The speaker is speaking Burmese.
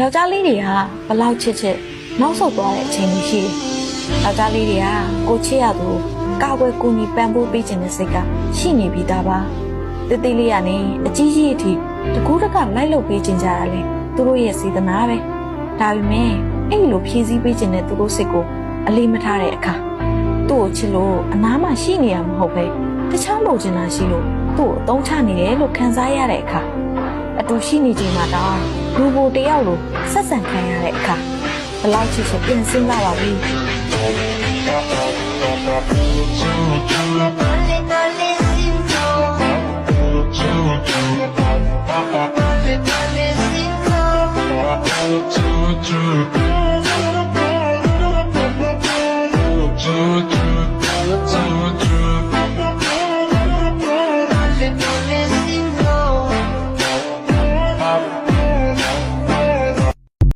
ယောက်ျားလေးတွေကဘလောက်ချစ်ချစ်နောက်ဆုတ်သွားတဲ့အချိန်ကြီးရှိတယ်။ယောက်ျားလေးတွေကကိုချစ်ရသူကာကွယ်ကူညီပံ့ပိုးပေးခြင်းတဲ့စိတ်ကရှိနေပြီးသားပါ။တတိလေးကနေအကြီးကြီးအထိတကူးတကလိုက်လုပ်ပေးခြင်းကြတာလေသူတို့ရဲ့စေတနာပဲ။ဒါပေမဲ့အဲ့လိုဖြည့်ဆည်းပေးခြင်းတဲ့သူတို့စိတ်ကိုအလေးမထားတဲ့အခါသူ့ကိုချစ်လို့အနားမှာရှိနေရမှာမဟုတ်ပဲတခြားလိုချင်တာရှိလို့သူ့ကိုအသုံးချနေတယ်လို့ခံစားရတဲ့အခါ အတူရှိနေချိန်မှာတောင်လူပိုတယောက်လိုဆက်ဆံခံရတဲ့အခါဘလောက်ချစ်ချင်ပြင်ဆင်လာပါပြီ။